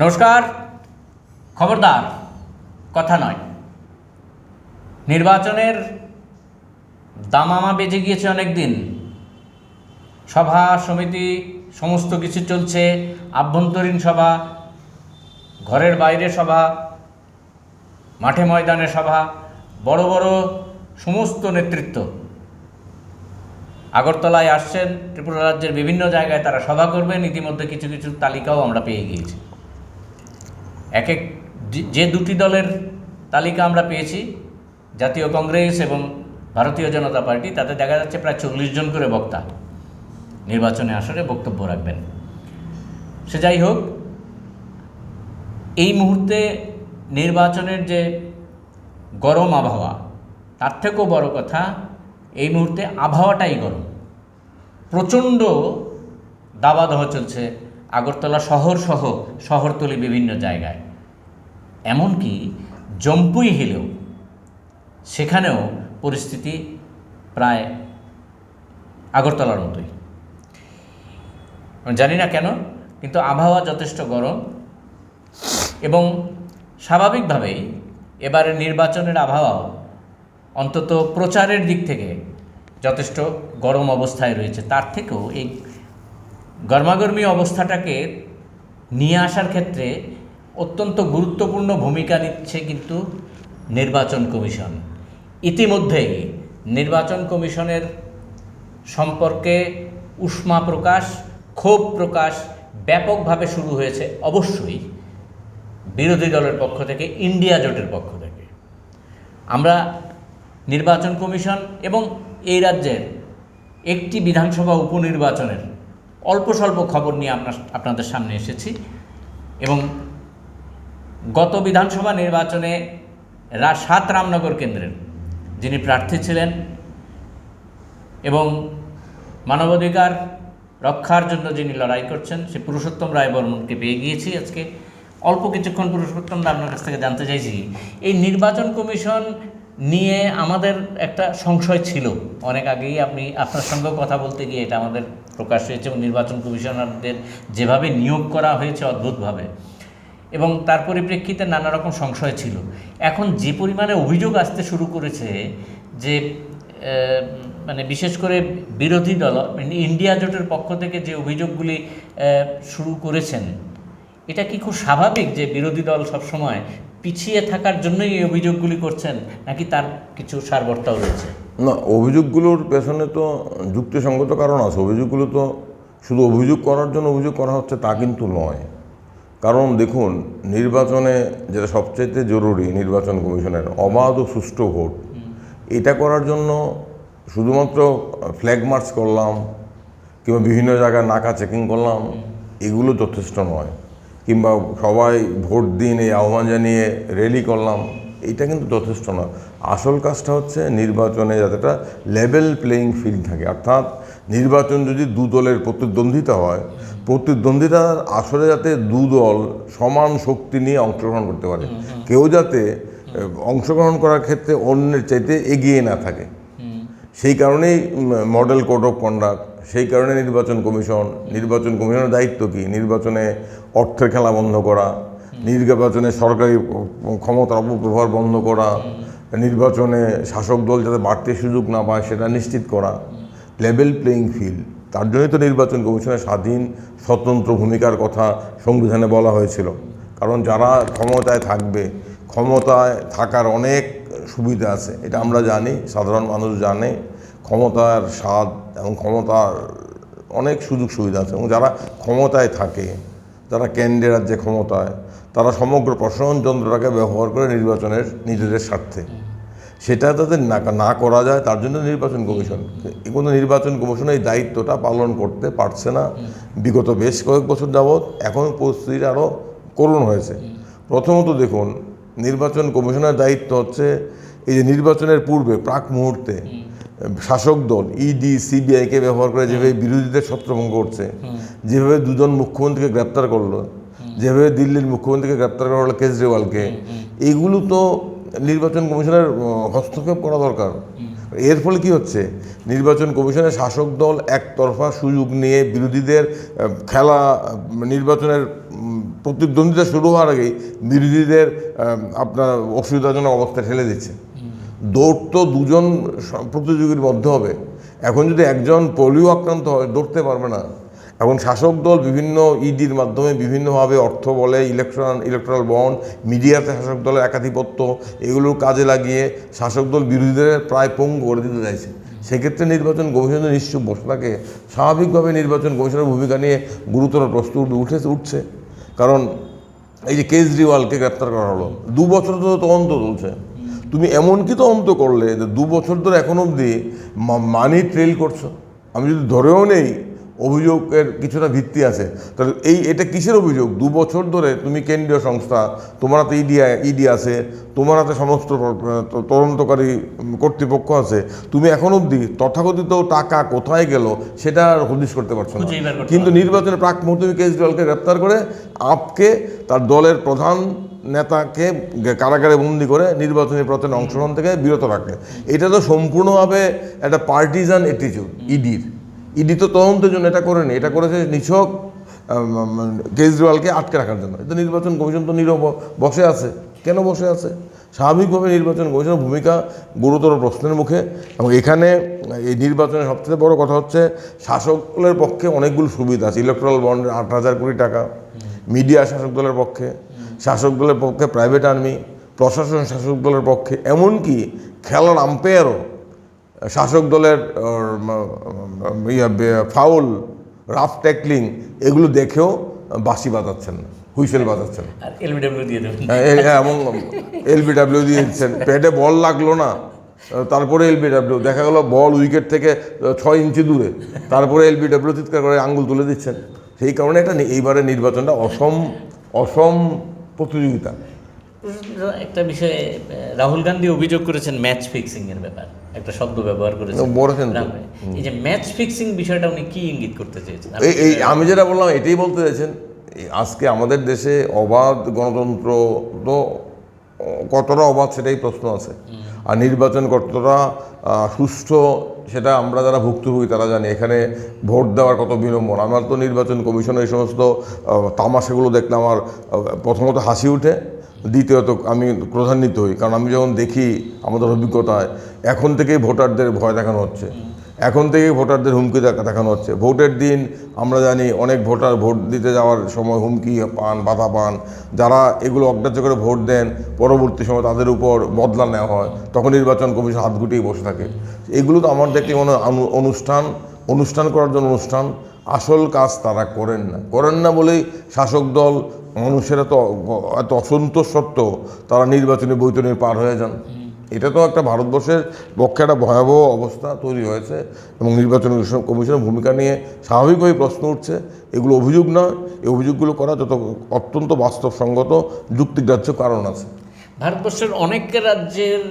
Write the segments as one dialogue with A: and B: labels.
A: নমস্কার, খবরদার, কথা নয়। নির্বাচনের দামামা বেজে গিয়েছে অনেক দিন সভা, সমিতি, সমস্ত কিছু চলছে, আভ্যন্তরীণ সভা, ঘরের বাইরে সভা, মাঠে ময়দানে সভা, বড় বড় সমস্ত নেতৃত্ব। আগরতলায় আসছেন, ত্রিপুরা রাজ্যের বিভিন্ন জায়গায় তারা সভা করবেন, ইতিমধ্যে কিছু কিছু তালিকাও আমরা পেয়ে গিয়েছি। এক এক যে- দুটি দলের তালিকা আমরা পেয়েছি, জাতীয় কংগ্রেস এবং ভারতীয় জনতা পার্টি, তাতে দেখা যাচ্ছে প্রায় চল্লিশ জন করে বক্তা নির্বাচনে আসরে বক্তব্য রাখবেন। সে যাই হোক, এই মুহূর্তে নির্বাচনের যে গরম আবহাওয়া, তার থেকেও বড় কথা, এই মুহূর্তে আবহাওয়াটাই গরম। প্রচণ্ড দাবাদহ চলছে আগরতলা শহর সহ শহরতলি বিভিন্ন জায়গায়। এমনকি জম্পুই হিলেও সেখানেও পরিস্থিতি প্রায় আগরতলার মতোই। জানি না কেন, কিন্তু আবহাওয়া যথেষ্ট গরম এবং স্বাভাবিকভাবেই এবারে নির্বাচনের আবহাওয়াও অন্তত প্রচারের দিক থেকে যথেষ্ট গরম অবস্থায় রয়েছে। তার থেকেও এই গরমাগর্মী অবস্থাটাকে নিয়ে আসার ক্ষেত্রে অত্যন্ত গুরুত্বপূর্ণ ভূমিকা নিচ্ছে কিন্তু নির্বাচন কমিশন। ইতিমধ্যেই নির্বাচন কমিশনের সম্পর্কে উষ্মা প্রকাশ, ক্ষোভ প্রকাশ ব্যাপকভাবে শুরু হয়েছে অবশ্যই বিরোধী দলের পক্ষ থেকে, ইন্ডিয়া জোটের পক্ষ থেকে। আমরা নির্বাচন কমিশন এবং এই রাজ্যের একটি বিধানসভা উপনির্বাচনের অল্প স্বল্প খবর নিয়ে আপনার, আপনাদের সামনে এসেছি এবং গত বিধানসভা নির্বাচনে রা, সাত রামনগর কেন্দ্রের যিনি প্রার্থী ছিলেন এবং মানবাধিকার রক্ষার জন্য যিনি লড়াই করছেন, সে পুরুষোত্তম রায় বর্মনকে পেয়ে গিয়েছি আজকে। অল্প কিছুক্ষণ পুরুষোত্তম রায় আপনার কাছ থেকে জানতে চাইছি, এই নির্বাচন কমিশন নিয়ে আমাদের একটা সংশয় ছিল। অনেক আগেই আপনি আপনার সঙ্গে কথা বলতে গিয়ে এটা আমাদের প্রকাশ হয়েছে এবং নির্বাচন কমিশনারদের যেভাবে নিয়োগ করা হয়েছে অদ্ভুতভাবে এবং তার পরিপ্রেক্ষিতে নানা রকম সংশয় ছিল। এখন যে পরিমাণে অভিযোগ আসতে শুরু করেছে যে মানে বিশেষ করে বিরোধী দল মানে ইন্ডিয়া জোটের পক্ষ থেকে যে অভিযোগগুলি শুরু করেছেন এটা কি খুব স্বাভাবিক যে বিরোধী দল সবসময় পিছিয়ে থাকার জন্যই এই অভিযোগগুলি করছেন নাকি তার কিছু সারবর্তাও রয়েছে?
B: না অভিযোগগুলোর পেছনে তো যুক্তিসঙ্গত কারণ আছে। অভিযোগগুলো তো শুধু অভিযোগ করার জন্য অভিযোগ করা হচ্ছে তা কিন্তু নয়। কারণ দেখুন নির্বাচনে যেটা সবচাইতে জরুরি নির্বাচন কমিশনের অবাধ ও সুষ্ঠু ভোট এটা করার জন্য শুধুমাত্র ফ্ল্যাগ মার্চ করলাম কিংবা বিভিন্ন জায়গায় নাকা চেকিং করলাম এগুলো যথেষ্ট নয়। কিংবা সবাই ভোট দিন এই আহ্বান জানিয়ে র্যালি করলাম এইটা কিন্তু যথেষ্ট নয়। আসল কাজটা হচ্ছে নির্বাচনে যাতে একটা লেভেল প্লেয়িং ফিল্ড থাকে। অর্থাৎ নির্বাচন যদি দু দলের প্রতিদ্বন্দ্বিতা হয় প্রতিদ্বন্দ্বিতার আসলে যাতে দু দল সমান শক্তি নিয়ে অংশগ্রহণ করতে পারে। কেউ যাতে অংশগ্রহণ করার ক্ষেত্রে অন্যের চাইতে এগিয়ে না থাকে। সেই কারণেই মডেল কোড অফ কন্ডাক্ট সেই কারণে নির্বাচন কমিশন, নির্বাচন কমিশনের দায়িত্ব কি? নির্বাচনে অর্থের খেলা বন্ধ করা, নির্বাচনে সরকারি ক্ষমতার অপব্যবহার বন্ধ করা, নির্বাচনে শাসক দল যাতে বাড়তি সুযোগ না পায় সেটা নিশ্চিত করা লেভেল প্লেয়িং ফিল্ড তার জন্যই তো নির্বাচন কমিশনের স্বাধীন, স্বতন্ত্র ভূমিকার কথা সংবিধানে বলা হয়েছিল। কারণ যারা ক্ষমতায় থাকবে, ক্ষমতায় থাকার অনেক সুবিধা আছে, এটা আমরা জানি, সাধারণ মানুষ জানে। ক্ষমতার স্বাদ এবং ক্ষমতার অনেক সুযোগ সুবিধা আছে এবং যারা ক্ষমতায় থাকে, যারা কেন্দ্রের রাজ্যে ক্ষমতায়, তারা সমগ্র প্রশাসন যন্ত্রটাকে ব্যবহার করে নির্বাচনের নিজেদের স্বার্থে। সেটা যাতে না না করা যায়, তার জন্য নির্বাচন কমিশন। কিন্তু নির্বাচন কমিশন এই দায়িত্বটা পালন করতে পারছে না। বিগত বেশ কয়েক বছর যাবৎ এখন পরিস্থিতিটা আরও করুণ হয়েছে। প্রথমত দেখুন, নির্বাচন কমিশনের দায়িত্ব হচ্ছে এই যে নির্বাচনের পূর্বে, প্রাক মুহূর্তে শাসক দল ইডি সিবিআইকে ব্যবহার করে যেভাবে বিরোধীদের ছত্রভঙ্গ করছে যেভাবে দুজন মুখ্যমন্ত্রীকে গ্রেপ্তার করল যেভাবে দিল্লির মুখ্যমন্ত্রীকে গ্রেপ্তার করা হলো কেজরিওয়ালকে এইগুলো তো নির্বাচন কমিশনের হস্তক্ষেপ করা দরকার। এর ফলে কি হচ্ছে? নির্বাচন কমিশনের শাসক দল একতরফা সুযোগ নিয়ে বিরোধীদের খেলা নির্বাচনের প্রতিদ্বন্দ্বিতা শুরু হওয়ার আগেই বিরোধীদের আপনার অসুবিধাজনক অবস্থায় ঠেলে দিচ্ছে। দৌড় তো দুজন প্রতিযোগীর মধ্যে হবে। এখন যদি একজন পোলিও আক্রান্ত হয়, দৌড়তে পারবে না। এখন শাসক দল বিভিন্ন ইডির মাধ্যমে বিভিন্নভাবে অর্থ বলে ইলেকট্রন ইলেকট্রাল বন্ড মিডিয়াতে শাসক দলের একাধিপত্য এগুলোর কাজে লাগিয়ে শাসক দল বিরোধীদের প্রায় পঙ্গু করে দিতে চাইছে। সেক্ষেত্রে নির্বাচন কমিশনে নিশ্চুপ বসে থাকে স্বাভাবিকভাবে নির্বাচন কমিশনের ভূমিকা নিয়ে গুরুতর প্রশ্ন উঠে, উঠছে। কারণ এই যে কেজরিওয়ালকে গ্রেপ্তার করা হলো, দু বছর তো তদন্ত চলছে। তুমি এমন কি অন্ত করলে যে দু বছর ধরে এখন অবধি মানি ট্রেল করছ? আমি যদি ধরেও নেই অভিযোগের কিছুটা ভিত্তি আছে। তাহলে এই এটা কিসের অভিযোগ? দু বছর ধরে তুমি কেন্দ্রীয় সংস্থা তোমার হাতে ইডি ইডি আছে তোমার হাতে সমস্ত তদন্তকারী কর্তৃপক্ষ আছে। তুমি এখন অবধি তথাকথিত টাকা কোথায় গেল সেটা আর হদিশ করতে পারছ না। কিন্তু নির্বাচনের প্রাক মুহূর্তে তুমি কেজরিওয়ালকে গ্রেপ্তার করে আপকে তার দলের প্রধান নেতাকে কারাগারে বন্দি করে নির্বাচনী প্রচারে অংশগ্রহণ থেকে বিরত রাখে। এটা তো সম্পূর্ণভাবে একটা পার্টিজান অ্যাটিটিউড ইডির। ইডি তো তদন্তের জন্য এটা করেনি, এটা করেছে নিছক কেজরিওয়ালকে আটকে রাখার জন্য। এটা নির্বাচন কমিশন তো নীরব, বসে আছে। কেন বসে আছে? স্বাভাবিকভাবে নির্বাচন কমিশনের ভূমিকা গুরুতর প্রশ্নের মুখে এবং এখানে এই নির্বাচনের সবচেয়ে বড় কথা হচ্ছে শাসকের পক্ষে অনেকগুলো সুবিধা আছে। ইলেকট্রাল বন্ড আট হাজার কোটি টাকা, মিডিয়া শাসক দলের পক্ষে শাসক দলের পক্ষে প্রাইভেট আর্মি প্রশাসন শাসক দলের পক্ষে, এমনকি খেলার আম্পায়ারও শাসক দলের ফাউল রাফ ট্যাকলিং এগুলো দেখেও বাসি বাজাচ্ছেন না হুইসেল বাজাচ্ছেন। এ- এ- এবং এলবিডাব্লিউ দিয়ে দিচ্ছেন। পেটে বল লাগল না। তারপরে এলবিডাব্লিউ দেখা গেল বল উইকেট থেকে ছয় ইঞ্চি দূরে। তারপরে এলবিডাব্লিউ চিৎকার করে আঙ্গুল তুলে দিচ্ছেন। সেই কারণে এটা নি- এইবারে নির্বাচনটা অসম অসম প্রতিযোগিতা।
A: একটা বিষয়ে রাহুল গান্ধী অভিযোগ করেছেন ম্যাচ ফিক্সিংয়ের ব্যাপার। একটা শব্দ ব্যবহার করেছেন
B: বলেছেন।
A: এই যে ম্যাচ ফিক্সিং বিষয়টা উনি কি ইঙ্গিত করতে চেয়েছেন?
B: এই আমি যেটা বললাম এটাই বলতে চাইছেন আজকে আমাদের দেশে অবাধ গণতন্ত্র তো কতটা অবাধ সেটাই প্রশ্ন আছে। আর নির্বাচন কতটা সুষ্ঠু সেটা আমরা যারা ভুক্তভোগী তারা জানি। এখানে ভোট দেওয়ার কত বিলম্বন আমার তো নির্বাচন কমিশনের এই সমস্ত তামাশাগুলো দেখলে আমার প্রথমত হাসি উঠে। দ্বিতীয়ত আমি ক্রোধান্বিত হই, কারণ আমি যখন দেখি আমাদের অভিজ্ঞতায়, এখন থেকেই ভোটারদের ভয় দেখানো হচ্ছে। এখন থেকেই ভোটারদের হুমকি দেখা- দেখানো হচ্ছে। ভোটের দিন আমরা জানি অনেক ভোটার ভোট দিতে যাওয়ার সময় হুমকি পান, বাধা পান। যারা এগুলো অগ্রাহ্য করে ভোট দেন, পরবর্তী সময় তাদের উপর বদলা নেওয়া হয়। তখন নির্বাচন কমিশন হাত গুটিয়ে বসে থাকে। এগুলো তো আমার দেখতে মনে অনুষ্ঠান অনুষ্ঠান করার জন্য অনুষ্ঠান। আসল কাজ তারা করেন না। করেন না বলেই শাসক দল মানুষের এত এত অসন্তোষ সত্ত্বেও তারা নির্বাচনী বৈতরণী পার হয়ে যান। এটা তো একটা ভারতবর্ষের পক্ষে একটা ভয়াবহ অবস্থা তৈরি হয়েছে এবং নির্বাচন কমিশন- কমিশনের ভূমিকা নিয়ে স্বাভাবিকভাবে প্রশ্ন উঠছে। এগুলো অভিযোগ নয়। এই অভিযোগগুলো করা যত অত্যন্ত বাস্তবসঙ্গত যুক্তিগ্রাহ্য কারণ আছে।
A: ভারতবর্ষের অনেক রাজ্যের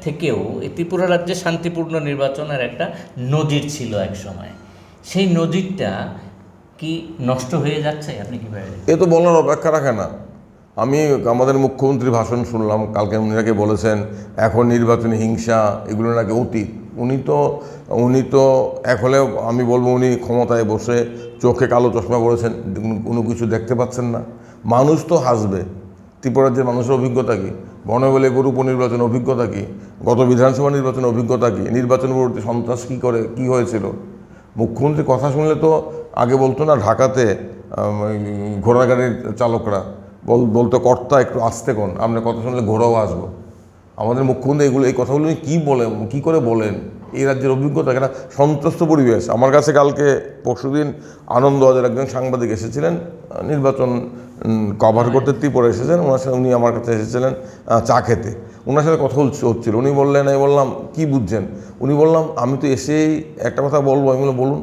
A: থেকেও এই ত্রিপুরা রাজ্যে শান্তিপূর্ণ নির্বাচনের একটা নজির ছিল এক সময় সেই নজিরটা কি নষ্ট হয়ে যাচ্ছে? আপনি কি
B: এ তো বলার অপেক্ষা রাখে না। আমি আমাদের মুখ্যমন্ত্রী ভাষণ শুনলাম, কালকে উনি নাকি বলেছেন, এখন নির্বাচনী হিংসা, এগুলো নাকি অতীত। উনি তো উনি তো এক হলে আমি বলব উনি ক্ষমতায় বসে চোখে কালো চশমা পড়েছেন কোনো কিছু দেখতে পাচ্ছেন না। মানুষ তো হাসবে। ত্রিপুরা রাজ্যের মানুষের অভিজ্ঞতা কী? বনবেলে গরু উপনির্বাচনের অভিজ্ঞতা কী? গত বিধানসভা নির্বাচনের অভিজ্ঞতা কী? নির্বাচন পরবর্তী সন্ত্রাস কী করে, কী হয়েছিল? মুখ্যমন্ত্রীর কথা শুনলে তো আগে বলতো না, ঢাকাতে ঘোড়া গাড়ির চালকরা। বল, বলতো, কর্তা, একটু আসতে কোন? আপনার কথা শুনলে ঘোড়াও আসব। আমাদের মুখ্যমন্ত্রী এগুলো, এই কথাগুলো কী বলে, কী করে বলেন? এই রাজ্যের অভিজ্ঞতা একটা সন্ত্রস্ত পরিবেশ। আমার কাছে কালকে, পরশুদিন আনন্দ বাজার একজন সাংবাদিক এসেছিলেন নির্বাচন কভার করতে ত্রিপুরা এসেছেন, ওনার সাথে উনি আমার কাছে এসেছিলেন চা খেতে। ওনার সাথে কথা হচ্ছে, হচ্ছিল। উনি বললেন আমি বললাম, কি বুঝছেন? উনি বললাম, আমি তো এসেই, একটা কথা বলব, আমি বললাম, বলুন,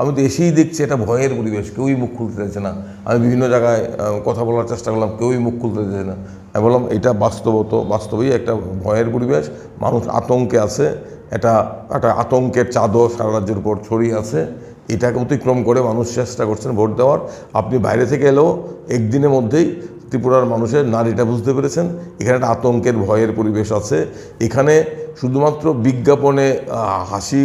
B: আমি তো এসেই দেখছি এটা ভয়ের পরিবেশ, কেউই মুখ খুলতে চাইছে না। আমি বিভিন্ন জায়গায় কথা বলার চেষ্টা করলাম, কেউই মুখ খুলতে চাইছে না। বললাম এটা বাস্তবত, বাস্তবেই একটা ভয়ের পরিবেশ। মানুষ আতঙ্কে আছে, এটা একটা আতঙ্কের চাদর সারা রাজ্যের উপর ছড়িয়ে আছে। এটাকে অতিক্রম করে মানুষ চেষ্টা করছেন ভোট দেওয়ার। আপনি বাইরে থেকে এলেও একদিনের মধ্যেই ত্রিপুরার মানুষের নারীটা বুঝতে পেরেছেন, এখানে একটা আতঙ্কের ভয়ের পরিবেশ আছে। এখানে শুধুমাত্র বিজ্ঞাপনে হাসি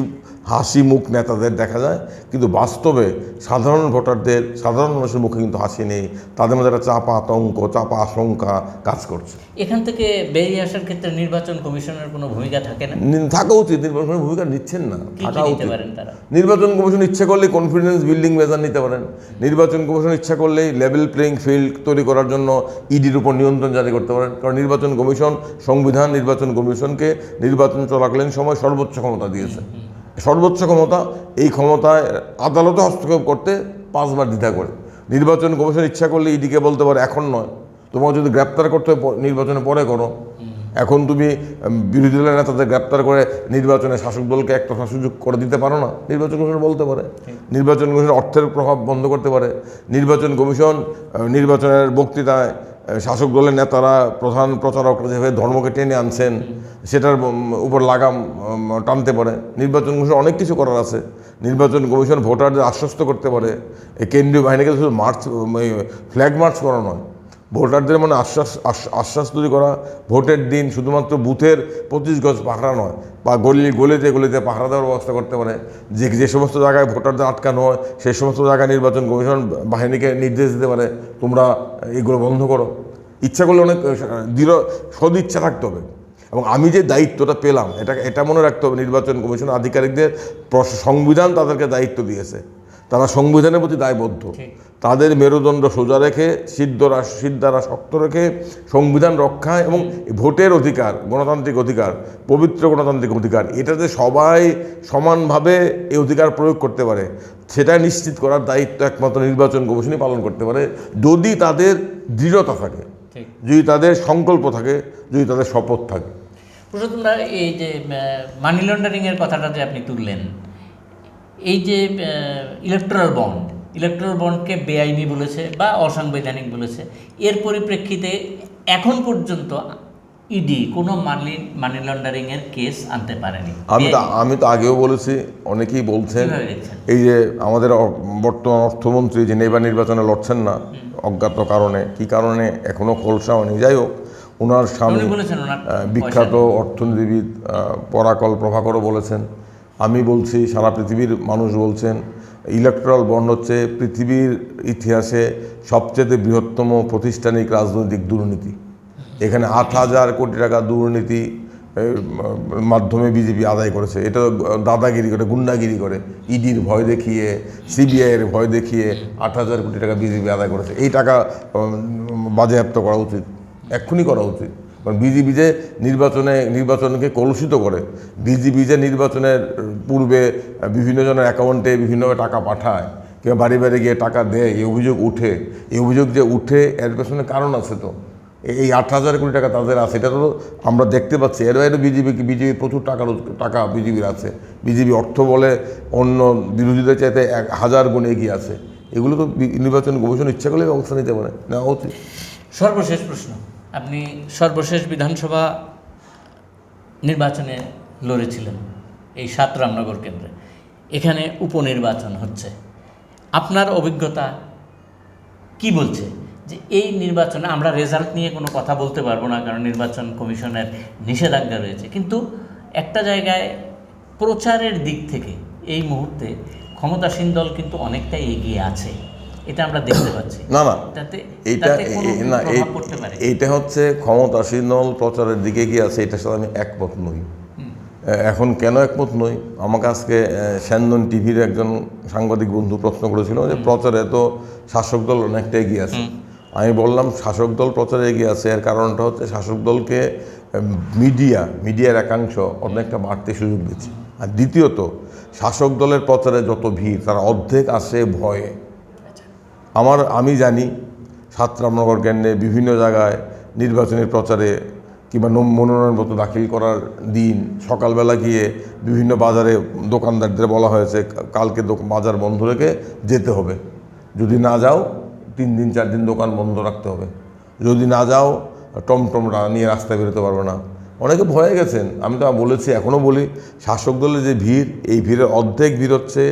B: হাসি মুখ নেতাদের দেখা যায় কিন্তু বাস্তবে সাধারণ ভোটারদের সাধারণ মানুষের মুখে কিন্তু হাসি নেই। তাদের মধ্যে একটা চাপা আতঙ্ক চাপা আশঙ্কা কাজ করছে।
A: এখান থেকে বেরিয়ে আসার ক্ষেত্রে নির্বাচন কমিশনের কোনো ভূমিকা থাকে না?
B: থাকা উচিত। নির্বাচনের ভূমিকা নিচ্ছেন না থাকা উচিত।
A: তারা?
B: নির্বাচন কমিশন ইচ্ছা করলে কনফিডেন্স বিল্ডিং মেজার নিতে পারেন। নির্বাচন কমিশন ইচ্ছা করলেই লেভেল প্লেইং ফিল্ড তৈরি করার জন্য ইডির উপর নিয়ন্ত্রণ জারি করতে পারেন। কারণ নির্বাচন কমিশন সংবিধান নির্বাচন কমিশনকে নির্বাচন চলাকালীন সময় সর্বোচ্চ ক্ষমতা দিয়েছে। সর্বোচ্চ ক্ষমতা, এই ক্ষমতায় আদালতে হস্তক্ষেপ করতে পাঁচবার দ্বিধা করে। নির্বাচন কমিশন ইচ্ছা করলে ইডিকে বলতে পারে, এখন নয়। তোমার যদি গ্রেপ্তার করতে নির্বাচনে পরে করো। এখন তুমি বিরোধী দলের নেতাদের গ্রেপ্তার করে নির্বাচনে শাসক দলকে একটা সুযোগ করে দিতে পারো না। নির্বাচন কমিশন বলতে পারে। নির্বাচন কমিশন অর্থের প্রভাব বন্ধ করতে পারে। নির্বাচন কমিশন নির্বাচনের বক্তৃতায় শাসক দলের নেতারা প্রধান প্রচারকরা যেভাবে ধর্মকে টেনে আনছেন, সেটার উপর লাগাম টানতে পারে। নির্বাচন কমিশন অনেক কিছু করার আছে। নির্বাচন কমিশন ভোটারদের আশ্বস্ত করতে পারে। এই কেন্দ্রীয় বাহিনীকে শুধু মার্চ ফ্ল্যাগ মার্চ করা নয় ভোটারদের মানে আশ্বাস আশ্বাস তৈরি করা, ভোটের দিন শুধুমাত্র বুথের পঁচিশ গজ পাহারা নয়, বা গলি, গলিতে গলিতে পাহারা দেওয়ার ব্যবস্থা করতে পারে। যে যে সমস্ত জায়গায় ভোটারদের আটকানো হয়, সেই সমস্ত জায়গায় নির্বাচন কমিশন বাহিনীকে নির্দেশ দিতে পারে, তোমরা এগুলো বন্ধ করো। ইচ্ছা করলে অনেক, দৃঢ়, সদ ইচ্ছা থাকতে হবে। এবং আমি যে দায়িত্বটা পেলাম, এটা এটা মনে রাখতে হবে, নির্বাচন কমিশন আধিকারিকদের সংবিধান তাদেরকে দায়িত্ব দিয়েছে। তারা সংবিধানের প্রতি দায়বদ্ধ। তাদের মেরুদণ্ড সোজা রেখে সিদ্ধরা সিদ্ধারা শক্ত রেখে সংবিধান রক্ষা এবং ভোটের অধিকার গণতান্ত্রিক অধিকার পবিত্র গণতান্ত্রিক অধিকার এটাতে সবাই সমানভাবে এই অধিকার প্রয়োগ করতে পারে। সেটা নিশ্চিত করার দায়িত্ব একমাত্র নির্বাচন কমিশনই পালন করতে পারে যদি তাদের দৃঢ়তা থাকে যদি তাদের সংকল্প থাকে যদি তাদের শপথ থাকে।
A: পুরুষোত্তমরা এই যে মানি লন্ডারিংয়ের কথাটা যে আপনি তুললেন এই যে ইলেকট্রাল বন্ড ইলেকট্রাল বন্ডকে বেআইনি বলেছে বা অসাংবিধানিক বলেছে এর পরিপ্রেক্ষিতে এখন পর্যন্ত ইডি কোনো মানি মানি লন্ডারিংয়ের কেস আনতে পারেনি।
B: আমি তো আমি তো আগেও বলেছি অনেকেই বলছেন এই যে আমাদের বর্তমান অর্থমন্ত্রী যে এবার নির্বাচনে লড়ছেন না অজ্ঞাত কারণে কি কারণে এখনও খোলসা হয়নি যাই হোক ওনার স্বামী বিখ্যাত অর্থনীতিবিদ পরাকল প্রভাকরও বলেছেন আমি বলছি, সারা পৃথিবীর মানুষ বলছেন ইলেকট্রাল বন্ড হচ্ছে পৃথিবীর ইতিহাসে সবচেয়ে বৃহত্তম প্রতিষ্ঠানিক রাজনৈতিক দুর্নীতি। এখানে আট হাজার কোটি টাকা দুর্নীতি মাধ্যমে বিজেপি আদায় করেছে। এটা দাদাগিরি করে, গুন্ডাগিরি করে, ইডির ভয় দেখিয়ে, সিবিআইয়ের ভয় দেখিয়ে আট হাজার কোটি টাকা বিজেপি আদায় করেছে। এই টাকা বাজেয়াপ্ত করা উচিত। এক্ষুনি করা উচিত। কারণ বিজেপি যে নির্বাচনে, নির্বাচনকে কলুষিত করে বিজেপি যে নির্বাচনের পূর্বে বিভিন্ন জনের অ্যাকাউন্টে বিভিন্নভাবে টাকা পাঠায়, কিংবা বাড়ি বাড়ি গিয়ে টাকা দেয়, এই অভিযোগ উঠে, এই অভিযোগ যে উঠে, এর পেছনে কারণ আছে তো। এই- আট হাজার কোটি টাকা তাদের আছে, এটা তো আমরা দেখতে পাচ্ছি। এর বাইরে বিজেপি বিজেপি প্রচুর টাকা টাকা বিজেপির আছে। বিজেপি অর্থ বলে অন্য বিরোধীদের চাইতে এক হাজার গুণ এগিয়ে আছে। এগুলো তো নির্বাচন কমিশন ইচ্ছা করলে ব্যবস্থা নিতে পারে। নেওয়া উচিত।
A: সর্বশেষ প্রশ্ন। আপনি সর্বশেষ বিধানসভা নির্বাচনে লড়েছিলেন এই সাত রামনগর কেন্দ্রে। এখানে উপনির্বাচন হচ্ছে। আপনার অভিজ্ঞতা কি বলছে? যে এই নির্বাচনে আমরা রেজাল্ট নিয়ে কোনো কথা বলতে পারব না, কারণ নির্বাচন কমিশনের নিষেধাজ্ঞা রয়েছে। কিন্তু একটা জায়গায় প্রচারের দিক থেকে এই মুহূর্তে ক্ষমতাসীন দল কিন্তু অনেকটাই এগিয়ে আছে। এটা আমরা দেখতে পাচ্ছি।
B: না না।
A: তাতে
B: এইটা
A: তাতে কোনো
B: এ-
A: কি
B: না এইটা হচ্ছে ক্ষমতাসীন দল প্রচারের দিকে গিয়ে আছে এটার সাথে আমি একমত নই। এখন কেন একমত নই? আমাকে আজকে স্যান্দন টিভির একজন সাংবাদিক বন্ধু প্রশ্ন করেছিল যে প্রচারে তো শাসক দল অনেকটা এগিয়ে আছে। আমি বললাম শাসক দল প্রচারে এগিয়ে আছে এর কারণটা হচ্ছে শাসক দলকে মিডিয়া মিডিয়ার একাংশ অনেকটা বাড়তে সুযোগ দিচ্ছে। আর দ্বিতীয়ত শাসক দলের প্রচারে যত ভিড় তার অর্ধেক আসে ভয়ে। আমার, আমি জানি সাত রামনগর কেন্দ্রে বিভিন্ন জায়গায় নির্বাচনের প্রচারে কিংবা মনোনয়নপত্র দাখিল করার দিন সকালবেলা গিয়ে বিভিন্ন বাজারে দোকানদারদের বলা হয়েছে, কালকে বাজার বন্ধ রেখে যেতে হবে। যদি না যাও, তিন দিন, চার দিন দোকান বন্ধ রাখতে হবে। যদি না যাও, টমটম নিয়ে রাস্তায় বেরোতে পারবে না। অনেকে ভয়ে গেছেন। আমি তো বলেছি এখনও বলি, শাসক দলের যে ভিড়, এই ভিড়ের অর্ধেক ভিড় হচ্ছে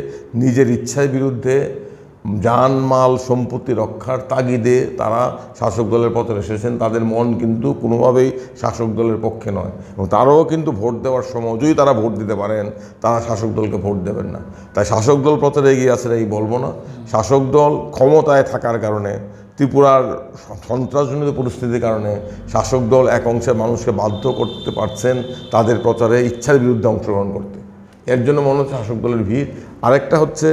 B: নিজের ইচ্ছার বিরুদ্ধে যান মাল সম্পত্তি রক্ষার তাগিদে তারা শাসক দলের পথে এসেছেন। তাদের মন কিন্তু কোনোভাবেই শাসক দলের পক্ষে নয়। এবং তারাও কিন্তু ভোট দেওয়ার সময় যদি তারা ভোট দিতে পারেন, তারা শাসক দলকে ভোট দেবেন না। তাই শাসক দল প্রচারে এগিয়ে আছে, এই বলব না। শাসক দল ক্ষমতায় থাকার কারণে, ত্রিপুরার সন্ত্রাসজনিত পরিস্থিতির কারণে শাসক দল এক অংশের মানুষকে বাধ্য করতে পারছেন। তাদের প্রচারে ইচ্ছার বিরুদ্ধে অংশগ্রহণ করতে। এর জন্য মনে হচ্ছে শাসক দলের ভিড়। আরেকটা হচ্ছে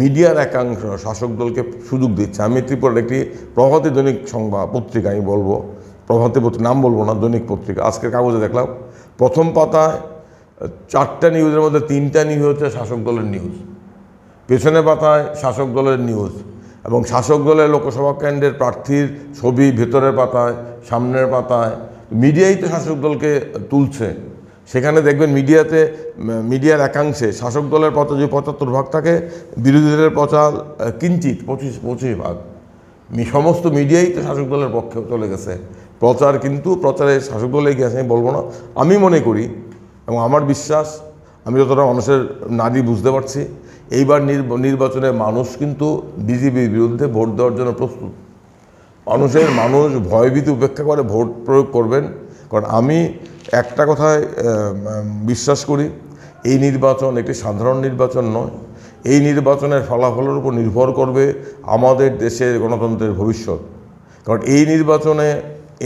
B: মিডিয়ার একাংশ শাসক দলকে সুযোগ দিচ্ছে। আমি ত্রিপুরার একটি প্রভাতী দৈনিক সংবাদ পত্রিকা, আমি বলব। প্রভাতী পত্রিকা, নাম বলব না, দৈনিক পত্রিকা। আজকের কাগজে দেখলাম, প্রথম পাতায় চারটা নিউজের মধ্যে তিনটা নিউজ হচ্ছে শাসক দলের নিউজ পেছনের পাতায় শাসক দলের নিউজ এবং শাসক দলের লোকসভা কেন্দ্রের প্রার্থীর ছবি ভেতরের পাতায়, সামনের পাতায়। মিডিয়াই তো শাসক দলকে তুলছে। সেখানে দেখবেন মিডিয়াতে মিডিয়ার একাংশে শাসক দলের পথে যদি পঁচাত্তর ভাগ থাকে বিরোধীদের প্রচার আহ, কিঞ্চিত পঁচিশ পঁচিশ ভাগ। সমস্ত মিডিয়াই তো শাসক দলের পক্ষে চলে গেছে। প্রচার কিন্তু প্রচারে শাসক দলে গেছে আমি বলব না। আমি মনে করি এবং আমার বিশ্বাস আমি যতটা মানুষের নারী বুঝতে পারছি এইবার নির্ব- নির্বাচনে মানুষ কিন্তু বিজেপির বিরুদ্ধে ভোট দেওয়ার জন্য প্রস্তুত। মানুষের মানুষ ভয়ভীতি উপেক্ষা করে ভোট প্রয়োগ করবেন কারণ আমি একটা কথায় বিশ্বাস করি, এই নির্বাচন একটি সাধারণ নির্বাচন নয়। এই নির্বাচনের ফলাফলের উপর নির্ভর করবে আমাদের দেশের গণতন্ত্রের ভবিষ্যৎ। কারণ এই নির্বাচনে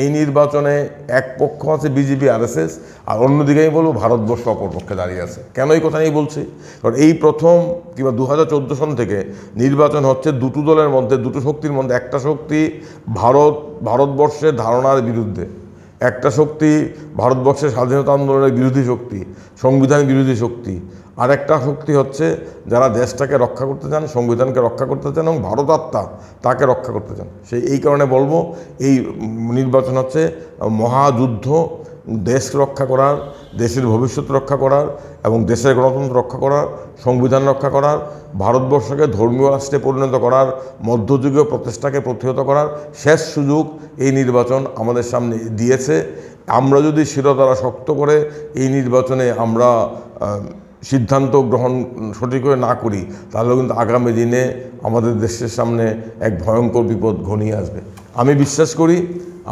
B: এই নির্বাচনে এক পক্ষ আছে বিজেপি, আরএসএস, আর অন্যদিকে আমি বলব ভারতবর্ষ অপর পক্ষে দাঁড়িয়ে আছে। কেন এই কথা আমি বলছি? কারণ এই প্রথম কিংবা দু হাজার চোদ্দ সন থেকে নির্বাচন হচ্ছে দুটো দলের মধ্যে, দুটো শক্তির মধ্যে। একটা শক্তি ভারত, ভারতবর্ষের ধারণার বিরুদ্ধে। একটা শক্তি, ভারতবর্ষের স্বাধীনতা আন্দোলনের বিরোধী শক্তি, সংবিধান বিরোধী শক্তি। আর একটা শক্তি হচ্ছে যারা দেশটাকে রক্ষা করতে চান, সংবিধানকে রক্ষা করতে চান এবং ভারত আত্মা তাকে রক্ষা করতে চান। সেই এই কারণে বলব, এই নির্বাচন হচ্ছে মহাযুদ্ধ দেশ রক্ষা করার, দেশের ভবিষ্যৎ রক্ষা করার এবং দেশের গণতন্ত্র রক্ষা করার, সংবিধান রক্ষা করার, ভারতবর্ষকে ধর্মীয় রাষ্ট্রে পরিণত করার, মধ্যযুগীয় প্রচেষ্টাকে প্রতিহত করার শেষ সুযোগ এই নির্বাচন আমাদের সামনে দিয়েছে। আমরা যদি শিরোধারা শক্ত করে এই নির্বাচনে আমরা সিদ্ধান্ত গ্রহণ সঠিক করে না করি তাহলে কিন্তু আগামী দিনে আমাদের দেশের সামনে এক ভয়ঙ্কর বিপদ ঘনিয়ে আসবে। আমি বিশ্বাস করি,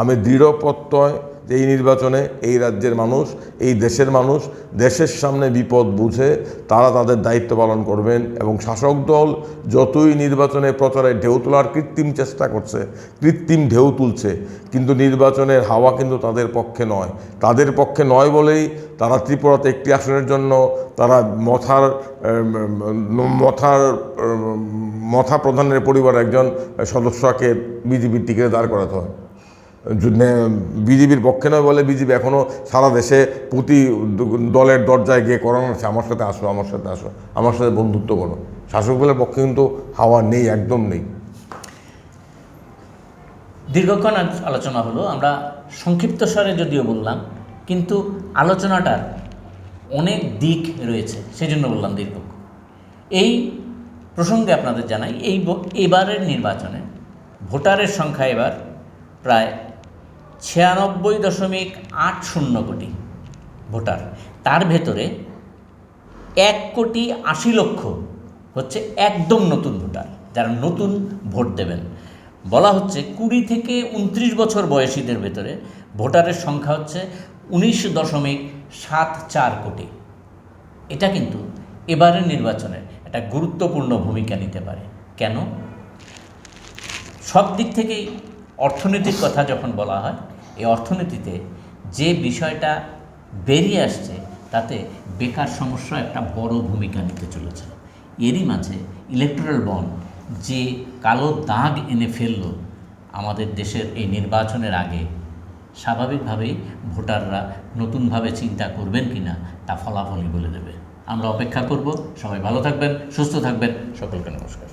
B: আমি দৃঢ় প্রত্যয় যে এই নির্বাচনে এই রাজ্যের মানুষ, এই দেশের মানুষ, দেশের সামনে বিপদ বুঝে তারা তাদের দায়িত্ব পালন করবেন এবং শাসক দল যতই নির্বাচনে প্রচারে ঢেউ তোলার কৃত্রিম চেষ্টা করছে, কৃত্রিম ঢেউ তুলছে, কিন্তু নির্বাচনের হাওয়া কিন্তু তাদের পক্ষে নয়। তাদের পক্ষে নয় বলেই তারা ত্রিপুরাতে একটি আসনের জন্য তারা মথার মথার মথা প্রধানের পরিবার একজন সদস্যকে বিজেপির টিকিটে দাঁড় করাতে হয়। বিজেপির পক্ষে নয় বলে বিজেপি এখনও সারা দেশে প্রতি দলের দরজায় গিয়ে করানো হচ্ছে, আমার সাথে আসো, আমার সাথে আসো, আমার সাথে বন্ধুত্ব করো। শাসক দলের পক্ষে কিন্তু হাওয়া নেই, একদম নেই।
A: দীর্ঘক্ষণ আলোচনা হলো, আমরা সংক্ষিপ্ত স্বরে যদিও বললাম, কিন্তু আলোচনাটার অনেক দিক রয়েছে সেই জন্য বললাম দীর্ঘক্ষণ এই প্রসঙ্গে আপনাদের জানাই, এই এবারের নির্বাচনে ভোটারের সংখ্যা এবার প্রায় ছিয়ানব্বই দশমিক আট শূন্য কোটি ভোটার। তার ভেতরে এক কোটি আশি লক্ষ হচ্ছে একদম নতুন ভোটার, যারা নতুন ভোট দেবেন। বলা হচ্ছে কুড়ি থেকে উনত্রিশ বছর বয়সীদের ভেতরে ভোটারের সংখ্যা হচ্ছে উনিশ দশমিক সাত চার কোটি। এটা কিন্তু এবারের নির্বাচনে একটা গুরুত্বপূর্ণ ভূমিকা নিতে পারে। কেন? সব দিক থেকেই অর্থনীতির কথা যখন বলা হয় এই অর্থনীতিতে যে বিষয়টা বেরিয়ে আসছে, তাতে বেকার সমস্যা একটা বড় ভূমিকা নিতে চলেছে। এরই মাঝে ইলেকট্রাল বন্ড যে কালো দাগ এনে ফেলল আমাদের দেশের এই নির্বাচনের আগে, স্বাভাবিকভাবেই ভোটাররা নতুনভাবে চিন্তা করবেন কি না তা ফলাফলই বলে দেবে। আমরা অপেক্ষা করব। সবাই ভালো থাকবেন, সুস্থ থাকবেন। সকলকে নমস্কার।